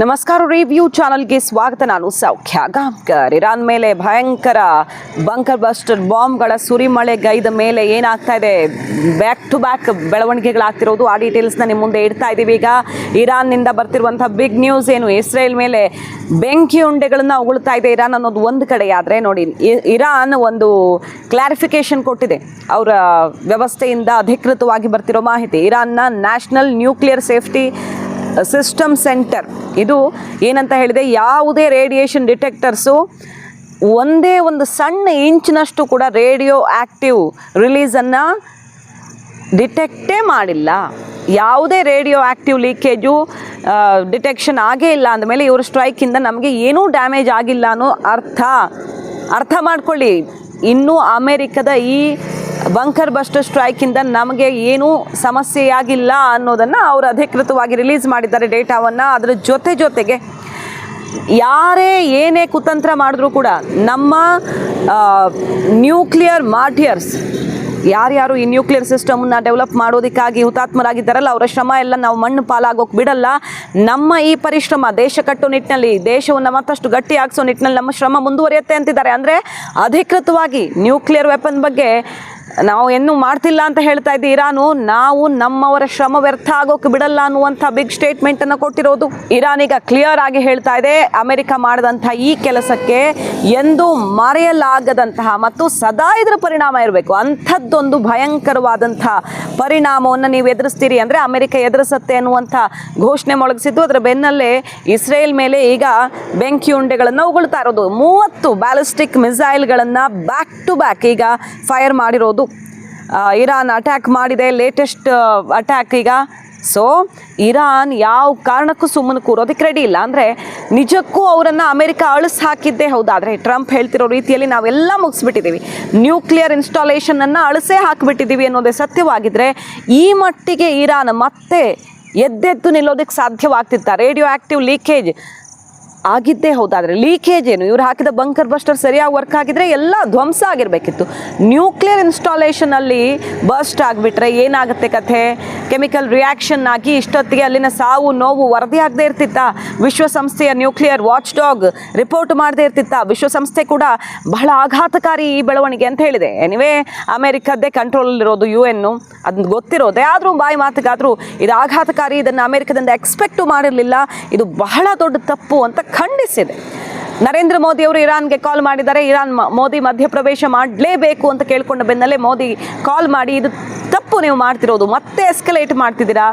ನಮಸ್ಕಾರ ರಿವ್ಯೂ ಚಾನಲ್ಗೆ ಸ್ವಾಗತ. ನಾನು ಸೌಖ್ಯ ಗಾಂಕರ್ ಇರಾನ್ ಮೇಲೆ ಭಯಂಕರ ಬಂಕರ್ ಬಸ್ಟರ್ ಬಾಂಬ್ಗಳ ಸುರಿಮಳೆಗೈದ ಮೇಲೆ ಏನಾಗ್ತಾ ಇದೆ? ಬ್ಯಾಕ್ ಟು ಬ್ಯಾಕ್ ಬೆಳವಣಿಗೆಗಳಾಗ್ತಿರೋದು ಆ ಡೀಟೇಲ್ಸ್ನ ನಿಮ್ಮ ಮುಂದೆ ಇಡ್ತಾ ಇದ್ದೀವಿ. ಈಗ ಇರಾನ್ನಿಂದ ಬರ್ತಿರುವಂಥ ಬಿಗ್ ನ್ಯೂಸ್ ಏನು? ಇಸ್ರೇಲ್ ಮೇಲೆ ಬೆಂಕಿ ಉಂಡೆಗಳನ್ನು ಉಗುಳ್ತಾ ಇದೆ ಇರಾನ್ ಅನ್ನೋದು ಒಂದು ಕಡೆ. ನೋಡಿ ಇರಾನ್ ಒಂದು ಕ್ಲಾರಿಫಿಕೇಶನ್ ಕೊಟ್ಟಿದೆ. ಅವರ ವ್ಯವಸ್ಥೆಯಿಂದ ಅಧಿಕೃತವಾಗಿ ಬರ್ತಿರೋ ಮಾಹಿತಿ. ಇರಾನ್ನ national nuclear safety system centre ಇದು ಏನಂತ ಹೇಳಿದೆ, ಯಾವುದೇ ರೇಡಿಯೇಷನ್ ಡಿಟೆಕ್ಟರ್ಸು ಒಂದೇ ಒಂದು ಸಣ್ಣ ಇಂಚಿನಷ್ಟು ಕೂಡ ರೇಡಿಯೋ ಆ್ಯಕ್ಟಿವ್ ರಿಲೀಸನ್ನು ಡಿಟೆಕ್ಟೇ ಮಾಡಿಲ್ಲ. ಯಾವುದೇ ರೇಡಿಯೋ ಆ್ಯಕ್ಟಿವ್ ಲೀಕೇಜು ಡಿಟೆಕ್ಷನ್ ಆಗೇ ಇಲ್ಲ ಅಂದಮೇಲೆ ಇವರು ಸ್ಟ್ರೈಕಿಂದ ನಮಗೆ ಏನೂ ಡ್ಯಾಮೇಜ್ ಆಗಿಲ್ಲ ಅನ್ನೋ ಅರ್ಥ. ಅರ್ಥ ಮಾಡ್ಕೊಳ್ಳಿ. ಇನ್ನೂ ಅಮೇರಿಕದ ಈ ಬಂಕರ್ ಬಸ್ಟರ್ ಸ್ಟ್ರೈಕಿಂದ ನಮಗೆ ಏನೂ ಸಮಸ್ಯೆಯಾಗಿಲ್ಲ ಅನ್ನೋದನ್ನು ಅವರು ಅಧಿಕೃತವಾಗಿ ರಿಲೀಸ್ ಮಾಡಿದ್ದಾರೆ ಡೇಟಾವನ್ನು. ಅದರ ಜೊತೆ ಜೊತೆಗೆ ಯಾರೇ ಏನೇ ಕುತಂತ್ರ ಮಾಡಿದ್ರೂ ಕೂಡ ನಮ್ಮ ನ್ಯೂಕ್ಲಿಯರ್ ಮಾರ್ಟಿಯರ್ಸ್ ಯಾರ್ಯಾರು ಈ ನ್ಯೂಕ್ಲಿಯರ್ ಸಿಸ್ಟಮ್ನ ಡೆವಲಪ್ ಮಾಡೋದಕ್ಕಾಗಿ ಹುತಾತ್ಮರಾಗಿದ್ದಾರಲ್ಲ, ಅವರ ಶ್ರಮ ಎಲ್ಲ ನಾವು ಮಣ್ಣು ಪಾಲಾಗೋಕೆ ಬಿಡಲ್ಲ. ನಮ್ಮ ಈ ಪರಿಶ್ರಮ ದೇಶ ಕಟ್ಟೋ ನಿಟ್ಟಿನಲ್ಲಿ, ದೇಶವನ್ನು ಮತ್ತಷ್ಟು ಗಟ್ಟಿಯಾಗಿಸೋ ನಿಟ್ಟಿನಲ್ಲಿ ನಮ್ಮ ಶ್ರಮ ಮುಂದುವರಿಯುತ್ತೆ ಅಂತಿದ್ದಾರೆ. ಅಂದರೆ ಅಧಿಕೃತವಾಗಿ ನ್ಯೂಕ್ಲಿಯರ್ ವೆಪನ್ ಬಗ್ಗೆ ನಾವು ಇನ್ನೂ ಮಾಡ್ತಿಲ್ಲ ಅಂತ ಹೇಳ್ತಾ ಇದ್ದೆ ಇರಾನು. ನಾವು ನಮ್ಮವರ ಶ್ರಮ ವ್ಯರ್ಥ ಆಗೋಕೆ ಬಿಡಲ್ಲ ಅನ್ನುವಂಥ ಬಿಗ್ ಸ್ಟೇಟ್ಮೆಂಟನ್ನು ಕೊಟ್ಟಿರೋದು. ಇರಾನ್ ಈಗ ಕ್ಲಿಯರ್ ಆಗಿ ಹೇಳ್ತಾ ಇದೆ. ಅಮೆರಿಕ ಮಾಡಿದಂಥ ಈ ಕೆಲಸಕ್ಕೆ ಎಂದು ಮರೆಯಲಾಗದಂತಹ ಮತ್ತು ಸದಾ ಇದರ ಪರಿಣಾಮ ಇರಬೇಕು. ಅಂಥದ್ದೊಂದು ಭಯಂಕರವಾದಂಥ ಪರಿಣಾಮವನ್ನು ನೀವು ಎದುರಿಸ್ತೀರಿ ಅಂದರೆ ಅಮೆರಿಕ ಎದುರಿಸತ್ತೆ ಅನ್ನುವಂಥ ಘೋಷಣೆ ಮೊಳಗಿಸಿದ್ದು ಅದರ ಬೆನ್ನಲ್ಲೇ ಇಸ್ರೇಲ್ ಮೇಲೆ ಈಗ ಬೆಂಕಿ ಉಂಡೆಗಳನ್ನು ಉಗುಳ್ತಾ ಇರೋದು. ಮೂವತ್ತು ಬ್ಯಾಲಿಸ್ಟಿಕ್ ಮಿಸೈಲ್ಗಳನ್ನು ಬ್ಯಾಕ್ ಟು ಬ್ಯಾಕ್ ಈಗ ಫೈರ್ ಮಾಡಿರೋದು ಆ, ಇರಾನ್ ಅಟ್ಯಾಕ್ ಮಾಡಿದೆ ಲೇಟೆಸ್ಟ್ ಅಟ್ಯಾಕ್ ಈಗ. ಸೊ ಇರಾನ್ ಯಾವ ಕಾರಣಕ್ಕೂ ಸುಮ್ಮನೆ ಕೂರೋದಕ್ಕೆ ರೆಡಿ ಇಲ್ಲ. ಅಂದರೆ ನಿಜಕ್ಕೂ ಅವರನ್ನು ಅಮೆರಿಕ ಅಳಿಸ್ ಹಾಕಿದ್ದೇ ಹೌದಾದರೆ ಟ್ರಂಪ್ ಹೇಳ್ತಿರೋ ರೀತಿಯಲ್ಲಿ ನಾವೆಲ್ಲ ಮುಗಿಸ್ಬಿಟ್ಟಿದ್ದೀವಿ. ನ್ಯೂಕ್ಲಿಯರ್ ಇನ್ಸ್ಟಾಲೇಷನನ್ನು ಅಳಿಸೇ ಹಾಕಿಬಿಟ್ಟಿದ್ದೀವಿ ಅನ್ನೋದೇ ಸತ್ಯವಾಗಿದ್ದರೆ ಈ ಮಟ್ಟಿಗೆ ಇರಾನ್ ಮತ್ತೆ ಎದ್ದೆದ್ದು ನಿಲ್ಲೋದಕ್ಕೆ ಸಾಧ್ಯವಾಗ್ತಿತ್ತ? ರೇಡಿಯೋ ಆ್ಯಕ್ಟಿವ್ ಲೀಕೇಜ್ ಆಗಿದ್ದೇ ಹೌದಾದರೆ ಲೀಕೇಜ್ ಏನು? ಇವ್ರು ಹಾಕಿದ ಬಂಕರ್ ಬಸ್ಟರ್ ಸರಿಯಾಗಿ ವರ್ಕ್ ಆಗಿದ್ರೆ ಎಲ್ಲ ಧ್ವಂಸ ಆಗಿರಬೇಕಿತ್ತು. ನ್ಯೂಕ್ಲಿಯರ್ ಇನ್ಸ್ಟಾಲೇಷನಲ್ಲಿ ಬಸ್ಟ್ ಆಗಿಬಿಟ್ರೆ ಏನಾಗುತ್ತೆ ಕಥೆ? ಕೆಮಿಕಲ್ ರಿಯಾಕ್ಷನ್ ಆಗಿ ಇಷ್ಟೊತ್ತಿಗೆ ಅಲ್ಲಿನ ಸಾವು, ನೋವು ವರದಿ ಆಗದೆ ಇರ್ತಿತ್ತ. ವಿಶ್ವಸಂಸ್ಥೆಯ ನ್ಯೂಕ್ಲಿಯರ್ ವಾಚ್ ಡಾಗ್ ರಿಪೋರ್ಟ್ ಮಾಡದೇ ಇರ್ತಿತ್ತ. ವಿಶ್ವಸಂಸ್ಥೆ ಕೂಡ ಬಹಳ ಆಘಾತಕಾರಿ ಈ ಬೆಳವಣಿಗೆ ಅಂತ ಹೇಳಿದೆ. ಎನಿವೇ ಅಮೆರಿಕದ್ದೇ ಕಂಟ್ರೋಲಲ್ಲಿರೋದು ಯು ಎನ್ನು ಅದನ್ನ ಗೊತ್ತಿರೋದೆ. ಆದರೂ ಬಾಯಿ ಮಾತಿಗಾದರೂ ಇದು ಆಘಾತಕಾರಿ, ಇದನ್ನು ಅಮೆರಿಕದಿಂದ ಎಕ್ಸ್ಪೆಕ್ಟು ಮಾಡಿರಲಿಲ್ಲ. ಇದು ಬಹಳ ದೊಡ್ಡ ತಪ್ಪು ಅಂತ ಖಂಡಿಸಿದೆ. ನರೇಂದ್ರ ಮೋದಿ ಅವರು ಇರಾನ್ಗೆ ಕಾಲ್ ಮಾಡಿದ್ದಾರೆ. ಇರಾನ್ ಮೋದಿ ಮಧ್ಯಪ್ರವೇಶ ಮಾಡಲೇಬೇಕು ಅಂತ ಕೇಳ್ಕೊಂಡ ಬೆನ್ನಲ್ಲೇ ಮೋದಿ ಕಾಲ್ ಮಾಡಿ, ಇದು ತಪ್ಪು ನೀವು ಮಾಡ್ತಿರೋದು. ಮತ್ತೆ ಎಸ್ಕಲೇಟ್ ಮಾಡ್ತಿದ್ದೀರಾ?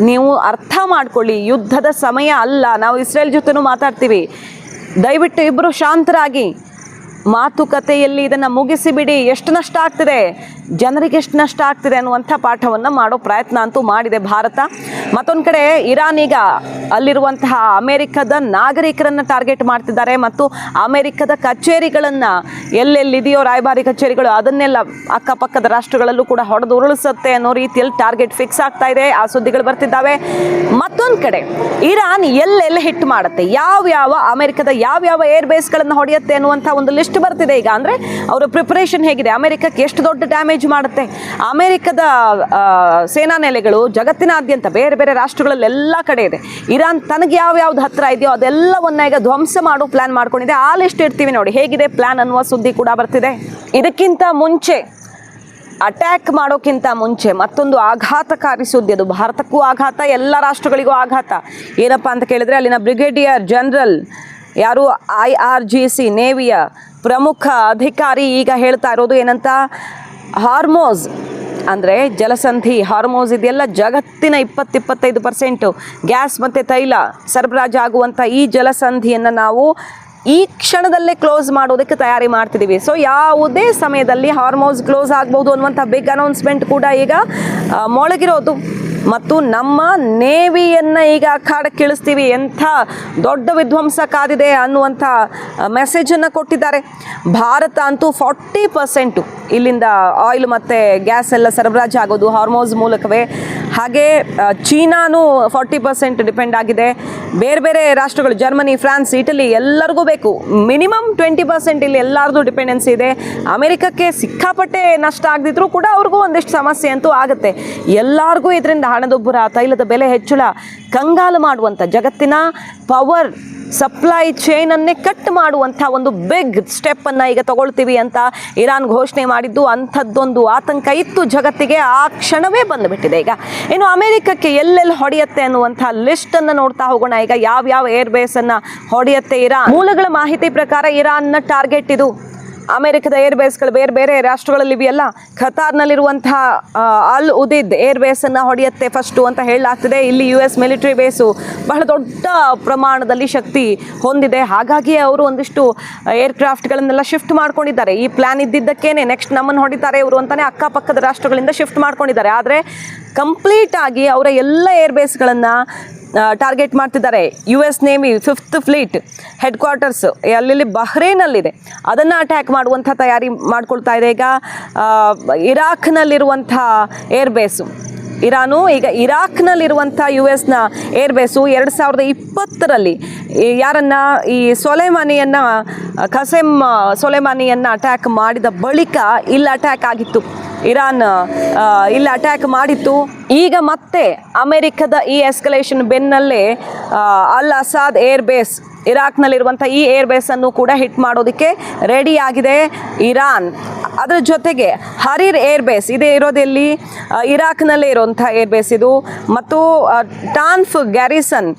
ನೀವು ಅರ್ಥ ಮಾಡ್ಕೊಳ್ಳಿ. ಯುದ್ಧದ ಸಮಯ ಅಲ್ಲ. ನಾವು ಇಸ್ರೇಲ್ ಜೊತೆನೂ ಮಾತಾಡ್ತೀವಿ. ದಯವಿಟ್ಟು ಇಬ್ಬರು ಶಾಂತರಾಗಿ ಮಾತುಕತೆಯಲ್ಲಿ ಇದನ್ನು ಮುಗಿಸಿಬಿಡಿ. ಎಷ್ಟು ನಷ್ಟ ಆಗ್ತಿದೆ? ಜನರಿಗೆ ಎಷ್ಟು ನಷ್ಟ ಆಗ್ತಿದೆ ಅನ್ನುವಂಥ ಪಾಠವನ್ನು ಮಾಡೋ ಪ್ರಯತ್ನ ಅಂತೂ ಮಾಡಿದೆ ಭಾರತ. ಮತ್ತೊಂದು ಕಡೆ ಇರಾನ್ ಈಗ ಅಲ್ಲಿರುವಂತಹ ಅಮೆರಿಕದ ನಾಗರಿಕರನ್ನು ಟಾರ್ಗೆಟ್ ಮಾಡ್ತಿದ್ದಾರೆ ಮತ್ತು ಅಮೆರಿಕದ ಕಚೇರಿಗಳನ್ನು ಎಲ್ಲೆಲ್ಲಿದೆಯೋ ರಾಯಭಾರಿ ಕಚೇರಿಗಳು ಅದನ್ನೆಲ್ಲ ಅಕ್ಕಪಕ್ಕದ ರಾಷ್ಟ್ರಗಳಲ್ಲೂ ಕೂಡ ಹೊಡೆದು ಉರುಳಿಸುತ್ತೆ ಅನ್ನೋ ರೀತಿಯಲ್ಲಿ ಟಾರ್ಗೆಟ್ ಫಿಕ್ಸ್ ಆಗ್ತಾ ಇದೆ, ಆ ಸುದ್ದಿಗಳು ಬರ್ತಿದ್ದಾವೆ. ಮತ್ತೊಂದು ಕಡೆ ಇರಾನ್ ಎಲ್ಲೆಲ್ಲ ಹಿಟ್ ಮಾಡುತ್ತೆ ಯಾವ್ಯಾವ ಅಮೆರಿಕದ ಯಾವ್ಯಾವ ಏರ್ ಬೇಸ್ಗಳನ್ನು ಹೊಡೆಯುತ್ತೆ ಅನ್ನುವಂಥ ಒಂದು ಲಿಸ್ಟ್ ಬರ್ತಿದೆ ಈಗ. ಅಂದರೆ ಅವರ ಪ್ರಿಪರೇಷನ್ ಹೇಗಿದೆ, ಅಮೆರಿಕಕ್ಕೆ ಎಷ್ಟು ದೊಡ್ಡ ಡ್ಯಾಮೇಜ್ ಮಾಡುತ್ತೆ. ಅಮೆರಿಕದ ಸೇನಾ ನೆಲೆಗಳು ಜಗತ್ತಿನಾದ್ಯಂತ ಬೇರೆ ಬೇರೆ ರಾಷ್ಟ್ರಗಳಲ್ಲಿ ಎಲ್ಲ ಕಡೆ ಇದೆ. ಇರಾನ್ ತನಗೆ ಯಾವ ಯಾವ್ದು ಹತ್ರ ಇದೆಯೋ ಅದೆಲ್ಲವನ್ನ ಈಗ ಧ್ವಂಸ ಮಾಡೋ, ಪ್ಲಾನ್ ಮಾಡ್ಕೊಂಡಿದೆ. ಆ ಲಿಸ್ಟ್ ಇಡ್ತೀವಿ ನೋಡಿ. ಹೇಗಿದೆ? ಪ್ಲಾನ್ ಅನ್ನುವ ಸುದ್ದಿ ಕೂಡ ಬರ್ತಿದೆ. ಇದಕ್ಕಿಂತ ಮುಂಚೆ ಅಟ್ಯಾಕ್ ಮಾಡೋಕ್ಕಿಂತ ಮುಂಚೆ ಮತ್ತೊಂದು ಆಘಾತಕಾರಿ ಸುದ್ದಿ ಅದು. ಭಾರತಕ್ಕೂ ಆಘಾತ, ಎಲ್ಲ ರಾಷ್ಟ್ರಗಳಿಗೂ ಆಘಾತ. ಏನಪ್ಪ ಅಂತ ಕೇಳಿದ್ರೆ ಅಲ್ಲಿನ ಬ್ರಿಗೇಡಿಯರ್ ಜನರಲ್ ಯಾರು? ಐ ಆರ್ ಜಿ ಸಿ ನೇವಿಯ ಪ್ರಮುಖ ಅಧಿಕಾರಿ ಈಗ ಹೇಳ್ತಾ ಇರೋದು ಏನಂತ? ಹಾರ್ಮೋಸ್ ಅಂದರೆ ಜಲಸಂಧಿ, ಹಾರ್ಮೋಸ್ ಇದೆಲ್ಲ ಜಗತ್ತಿನ ಇಪ್ಪತ್ತಿಪ್ಪತ್ತೈದು ಪರ್ಸೆಂಟು. ಗ್ಯಾಸ್ ಮತ್ತು ತೈಲ ಸರಬರಾಜು ಆಗುವಂಥ ಈ ಜಲಸಂಧಿಯನ್ನು ನಾವು ಈ ಕ್ಷಣದಲ್ಲೇ ಕ್ಲೋಸ್ ಮಾಡೋದಕ್ಕೆ ತಯಾರಿ ಮಾಡ್ತಿದ್ದೀವಿ. ಸೊ ಯಾವುದೇ ಸಮಯದಲ್ಲಿ ಹಾರ್ಮೋಸ್ ಕ್ಲೋಸ್ ಆಗ್ಬೋದು ಅನ್ನುವಂಥ ಬಿಗ್ ಅನೌನ್ಸ್ಮೆಂಟ್ ಕೂಡ ಈಗ ಮೊಳಗಿರೋದು. ಮತ್ತು ನಮ್ಮ ನೇವಿಯನ್ನು ಈಗ ಅಖಾಡಕ್ಕೆ ಇಳಿಸ್ತೀವಿ ಎಂಥ ದೊಡ್ಡ ವಿಧ್ವಂಸ ಕಾದಿದೆ ಅನ್ನುವಂಥ ಮೆಸೇಜನ್ನು ಕೊಟ್ಟಿದ್ದಾರೆ. ಭಾರತ ಅಂತೂ ಫಾರ್ಟಿ ಪರ್ಸೆಂಟು ಇಲ್ಲಿಂದ ಆಯಿಲ್ ಮತ್ತು ಗ್ಯಾಸ್ ಎಲ್ಲ ಸರಬರಾಜು ಆಗೋದು ಹಾರ್ಮೋಸ್ ಮೂಲಕವೇ. ಹಾಗೆ ಚೀನಾನೂ ಫಾರ್ಟಿ ಪರ್ಸೆಂಟ್ ಡಿಪೆಂಡ್ ಆಗಿದೆ. ಬೇರೆ ಬೇರೆ ರಾಷ್ಟ್ರಗಳು, ಜರ್ಮನಿ, ಫ್ರಾನ್ಸ್, ಇಟಲಿ ಎಲ್ಲರಿಗೂ ಬೇಕು. ಮಿನಿಮಮ್ ಟ್ವೆಂಟಿ ಪರ್ಸೆಂಟ್ ಇಲ್ಲಿ ಎಲ್ಲರದು ಡಿಪೆಂಡೆನ್ಸಿ ಇದೆ. ಅಮೆರಿಕಕ್ಕೆ ಸಿಕ್ಕಾಪಟ್ಟೆ ನಷ್ಟ ಆಗದಿದ್ರೂ ಕೂಡ ಅವ್ರಿಗೂ ಒಂದಿಷ್ಟು ಸಮಸ್ಯೆ ಅಂತೂ ಆಗುತ್ತೆ. ಎಲ್ಲರಿಗೂ ಇದರಿಂದ ಹಣದುಬ್ಬರ, ತೈಲದ ಬೆಲೆ ಹೆಚ್ಚಳ, ಕಂಗಾಲು ಮಾಡುವಂಥ ಜಗತ್ತಿನ ಪವರ್ ಸಪ್ಲೈ ಚೈನನ್ನೇ ಕಟ್ ಮಾಡುವಂಥ ಒಂದು ಬಿಗ್ ಸ್ಟೆಪ್ಪನ್ನು ಈಗ ತಗೊಳ್ತೀವಿ ಅಂತ ಇರಾನ್ ಘೋಷಣೆ ಮಾಡಿದ್ದು. ಅಂಥದ್ದೊಂದು ಆತಂಕ ಇತ್ತು. ಜಗತ್ತಿಗೆ ಆ ಕ್ಷಣವೇ ಬಂದುಬಿಟ್ಟಿದೆ ಈಗ. ಇನ್ನು ಅಮೆರಿಕಕ್ಕೆ ಎಲ್ಲೆಲ್ಲಿ ಹೊಡೆಯುತ್ತೆ ಅನ್ನುವಂಥ ಲಿಸ್ಟನ್ನು ನೋಡ್ತಾ ಹೋಗೋಣ. ಈಗ ಯಾವ್ಯಾವ ಏರ್ ಬೇಸನ್ನು ಹೊಡೆಯುತ್ತೆ ಇರಾನ್? ಮೂಲಗಳ ಮಾಹಿತಿ ಪ್ರಕಾರ ಇರಾನ್ನ ಟಾರ್ಗೆಟ್ ಇದು. ಅಮೆರಿಕದ ಏರ್ ಬೇಸ್ಗಳು ಬೇರೆ ಬೇರೆ ರಾಷ್ಟ್ರಗಳಲ್ಲಿ ಇವೆಯಲ್ಲ ಖತಾರ್ನಲ್ಲಿರುವಂತಹ ಅಲ್ ಉದಿದ್ ಏರ್ ಬೇಸನ್ನು ಹೊಡೆಯುತ್ತೆ ಫಸ್ಟು ಅಂತ ಹೇಳಲಾಗ್ತಿದೆ. ಇಲ್ಲಿ ಯು ಎಸ್ ಮಿಲಿಟರಿ ಬೇಸು ಬಹಳ ದೊಡ್ಡ ಪ್ರಮಾಣದಲ್ಲಿ ಶಕ್ತಿ ಹೊಂದಿದೆ. ಹಾಗಾಗಿ ಅವರು ಒಂದಿಷ್ಟು ಏರ್ಕ್ರಾಫ್ಟ್ಗಳನ್ನೆಲ್ಲ ಶಿಫ್ಟ್ ಮಾಡ್ಕೊಂಡಿದ್ದಾರೆ. ಈ ಪ್ಲ್ಯಾನ್ ಇದ್ದಿದ್ದಕ್ಕೇನೆ ನೆಕ್ಸ್ಟ್ ನಮ್ಮನ್ನು ಹೊಡಿತಾರೆ ಇವರು ಅಂತಾನೆ ಅಕ್ಕಪಕ್ಕದ ರಾಷ್ಟ್ರಗಳಿಂದ ಶಿಫ್ಟ್ ಮಾಡ್ಕೊಂಡಿದ್ದಾರೆ. ಆದರೆ ಕಂಪ್ಲೀಟ್ ಆಗಿ ಅವರ ಎಲ್ಲ ಏರ್ ಬೇಸ್ಗಳನ್ನು ಟಾರ್ಗೆಟ್ ಮಾಡ್ತಿದ್ದಾರೆ. U S navy fifth fleet headquarters ಅಲ್ಲಿ ಬಹ್ರೇನಲ್ಲಿದೆ ಅದನ್ನು ಅಟ್ಯಾಕ್ ಮಾಡುವಂಥ ತಯಾರಿ ಮಾಡ್ಕೊಳ್ತಾ ಇದೆ ಈಗ. ಇರಾಕ್ನಲ್ಲಿರುವಂಥ ಏರ್ ಬೇಸು ಇರಾನು, ಈಗ ಇರಾಕ್ನಲ್ಲಿರುವಂಥ ಯು ಎಸ್ನ ಏರ್ ಬೇಸು ಎರಡು ಸಾವಿರದ ಇಪ್ಪತ್ತರಲ್ಲಿ ಯಾರನ್ನ ಈ ಸೊಲೆಮಾನಿಯನ್ನ ಕಸೆಮ್ ಸೊಲೆಮಾನಿಯನ್ನು ಅಟ್ಯಾಕ್ ಮಾಡಿದ ಬಳಿಕ ಇಲ್ಲಿ ಅಟ್ಯಾಕ್ ಆಗಿತ್ತು. ಇರಾನ್ ಇಲ್ಲಿ ಅಟ್ಯಾಕ್ ಮಾಡಿತ್ತು. ಈಗ ಮತ್ತೆ ಅಮೆರಿಕದ ಈ ಎಸ್ಕಲೇಷನ್ ಬೆನ್ನಲ್ಲೇ ಅಲ್ ಅಸಾದ್ ಏರ್ ಬೇಸ್ ಇರಾಕ್ನಲ್ಲಿರುವಂಥ ಈ ಏರ್ ಬೇಸನ್ನು ಕೂಡ ಹಿಟ್ ಮಾಡೋದಕ್ಕೆ ರೆಡಿ ಆಗಿದೆ ಇರಾನ್. ಅದರ ಜೊತೆಗೆ ಹರಿರ್ ಏರ್ ಬೇಸ್ ಇದೇ, ಇರೋದೆಲ್ಲಿ? ಇರಾಕ್ನಲ್ಲೇ ಇರುವಂಥ ಏರ್ ಬೇಸ್ ಇದು. ಮತ್ತು Tanf garrison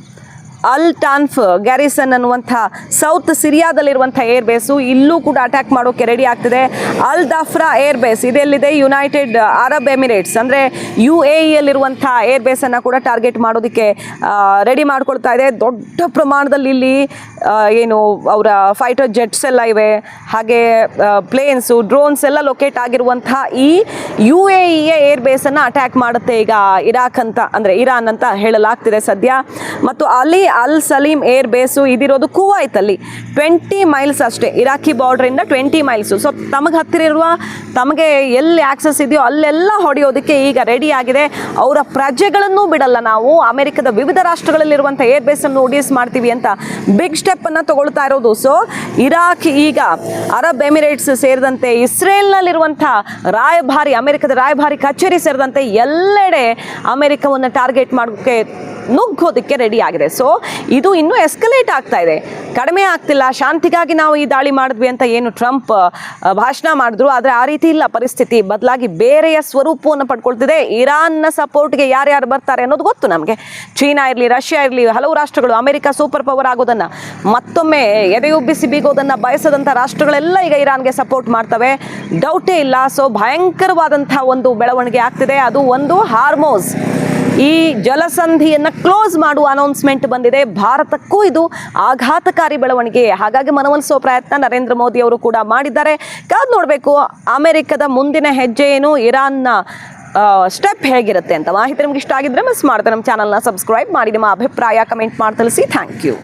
Al Tanf garrison ಅನ್ನುವಂಥ ಸೌತ್ ಸಿರಿಯಾದಲ್ಲಿರುವಂಥ ಏರ್ ಬೇಸು ಇಲ್ಲೂ ಕೂಡ ಅಟ್ಯಾಕ್ ಮಾಡೋಕ್ಕೆ ರೆಡಿ ಆಗ್ತಿದೆ. ಅಲ್ ದಾಫ್ರಾ ಏರ್ ಬೇಸ್ ಇದೆಲ್ಲಿದೆ? ಯುನೈಟೆಡ್ ಅರಬ್ ಎಮಿರೇಟ್ಸ್ ಅಂದರೆ ಯು ಎ ಇಯಲ್ಲಿರುವಂಥ ಏರ್ ಬೇಸನ್ನು ಕೂಡ ಟಾರ್ಗೆಟ್ ಮಾಡೋದಕ್ಕೆ ರೆಡಿ ಮಾಡ್ಕೊಳ್ತಾ ಇದೆ. ದೊಡ್ಡ ಪ್ರಮಾಣದಲ್ಲಿ ಇಲ್ಲಿ ಏನು, ಅವರ ಫೈಟರ್ ಜೆಟ್ಸ್ ಎಲ್ಲ ಇವೆ, ಹಾಗೆ ಪ್ಲೇನ್ಸು ಡ್ರೋನ್ಸ್ ಎಲ್ಲ ಲೊಕೇಟ್ ಆಗಿರುವಂತಹ ಈ ಯು ಎ ಏರ್ ಬೇಸನ್ನು ಅಟ್ಯಾಕ್ ಮಾಡುತ್ತೆ ಈಗ ಇರಾಕ್ ಅಂತ, ಅಂದರೆ ಇರಾನ್ ಅಂತ ಹೇಳಲಾಗ್ತಿದೆ ಸದ್ಯ. ಮತ್ತು Ali Al Salem air base ಇದಿರೋದು ಕುವೈತಲ್ಲಿ ಟ್ವೆಂಟಿ ಮೈಲ್ಸ್ ಅಷ್ಟೇ ಇರಾಕಿ ಬಾರ್ಡ್ರಿಂದ ಟ್ವೆಂಟಿ ಮೈಲ್ಸು ಸೊ ತಮಗೆ ಹತ್ತಿರ ಇರುವ ತಮಗೆ ಎಲ್ಲಿ ಆಕ್ಸಸ್ ಇದೆಯೋ ಅಲ್ಲೆಲ್ಲ ಹೊಡೆಯೋದಕ್ಕೆ ಈಗ ರೆಡಿ ಆಗಿದೆ. ಅವರ ಪ್ರಜೆಗಳನ್ನು ಬಿಡಲ್ಲ ನಾವು. ಅಮೆರಿಕದ ವಿವಿಧ ರಾಷ್ಟ್ರಗಳಲ್ಲಿರುವಂಥ ಏರ್ ಬೇಸನ್ನು ಒಡಿಯಸ್ ಮಾಡ್ತೀವಿ ಅಂತ ಬಿಗ್ ಸ್ಟೆಪ್ಪನ್ನು ತಗೊಳ್ತಾ ಇರೋದು. ಸೊ ಇರಾಕ್ ಈಗ ಅರಬ್ ಎಮಿರೇಟ್ಸ್ ಸೇರಿದಂತೆ ಇಸ್ರೇಲ್ನಲ್ಲಿರುವಂಥ ರಾಯಭಾರಿ, ಅಮೆರಿಕದ ರಾಯಭಾರಿ ಕಚೇರಿ ಸೇರಿದಂತೆ ಎಲ್ಲೆಡೆ ಅಮೆರಿಕವನ್ನು ಟಾರ್ಗೆಟ್ ಮಾಡೋಕ್ಕೆ ನುಗ್ಗೋದಕ್ಕೆ ರೆಡಿ ಆಗಿದೆ. ಸೊ ಇದು ಇನ್ನೂ ಎಸ್ಕಲೇಟ್ ಆಗ್ತಾ ಇದೆ. ಕಡಿಮೆ ಆಗ್ತಿಲ್ಲ. ಶಾಂತಿಗಾಗಿ ನಾವು ಈ ದಾಳಿ ಮಾಡಿದ್ವಿ ಅಂತ ಏನು ಟ್ರಂಪ್ ಭಾಷಣ ಮಾಡಿದ್ರು. ಆದರೆ ಆ ರೀತಿ ಇಲ್ಲ. ಪರಿಸ್ಥಿತಿ ಬದಲಾಗಿ ಬೇರೆಯ ಸ್ವರೂಪವನ್ನು ಪಡ್ಕೊಳ್ತಿದೆ. ಇರಾನ್ನ ಸಪೋರ್ಟ್ಗೆ ಯಾರ್ಯಾರು ಬರ್ತಾರೆ ಅನ್ನೋದು ಗೊತ್ತು ನಮಗೆ. ಚೀನಾ ಇರಲಿ, ರಷ್ಯಾ ಇರಲಿ, ಹಲವು ರಾಷ್ಟ್ರಗಳು. ಅಮೆರಿಕ ಸೂಪರ್ ಪವರ್ ಆಗೋದನ್ನು ಮತ್ತೊಮ್ಮೆ ಎದೆಯುಬ್ಬಿಸಿ ಬೀಗೋದನ್ನು ಬಯಸದಂಥ ರಾಷ್ಟ್ರಗಳೆಲ್ಲ ಈಗ ಇರಾನ್ಗೆ ಸಪೋರ್ಟ್ ಮಾಡ್ತವೆ. ಡೌಟೇ ಇಲ್ಲ. ಸೊ ಭಯಂಕರವಾದಂಥ ಒಂದು ಬೆಳವಣಿಗೆ ಆಗ್ತಿದೆ. ಅದು ಒಂದು ಹಾರ್ಮೋಸ್. ಈ ಜಲಸಂಧಿಯನ್ನು ಕ್ಲೋಸ್ ಮಾಡುವ ಅನೌನ್ಸ್ಮೆಂಟ್ ಬಂದಿದೆ. ಭಾರತಕ್ಕೂ ಇದು ಆಘಾತಕಾರಿ ಬೆಳವಣಿಗೆ. ಹಾಗಾಗಿ ಮನವೊಲಿಸುವ ಪ್ರಯತ್ನ ನರೇಂದ್ರ ಮೋದಿ ಅವರು ಕೂಡ ಮಾಡಿದ್ದಾರೆ. ಕಾದ್ ನೋಡಬೇಕು, ಅಮೆರಿಕದ ಮುಂದಿನ ಹೆಜ್ಜೆ ಏನು, ಇರಾನ್ನ ಸ್ಟೆಪ್ ಹೇಗಿರುತ್ತೆ ಅಂತ. ಮಾಹಿತಿ ನಿಮ್ಗೆ ಇಷ್ಟ ಆಗಿದ್ರೆ ಮಿಸ್ ಮಾಡ್ತಾರೆ ನಮ್ಮ ಚಾನಲ್ನ ಸಬ್ಸ್ಕ್ರೈಬ್ ಮಾಡಿ. ನಿಮ್ಮ ಅಭಿಪ್ರಾಯ ಕಮೆಂಟ್ ಮಾಡಿ, ತಿಳಿಸಿ. Thank you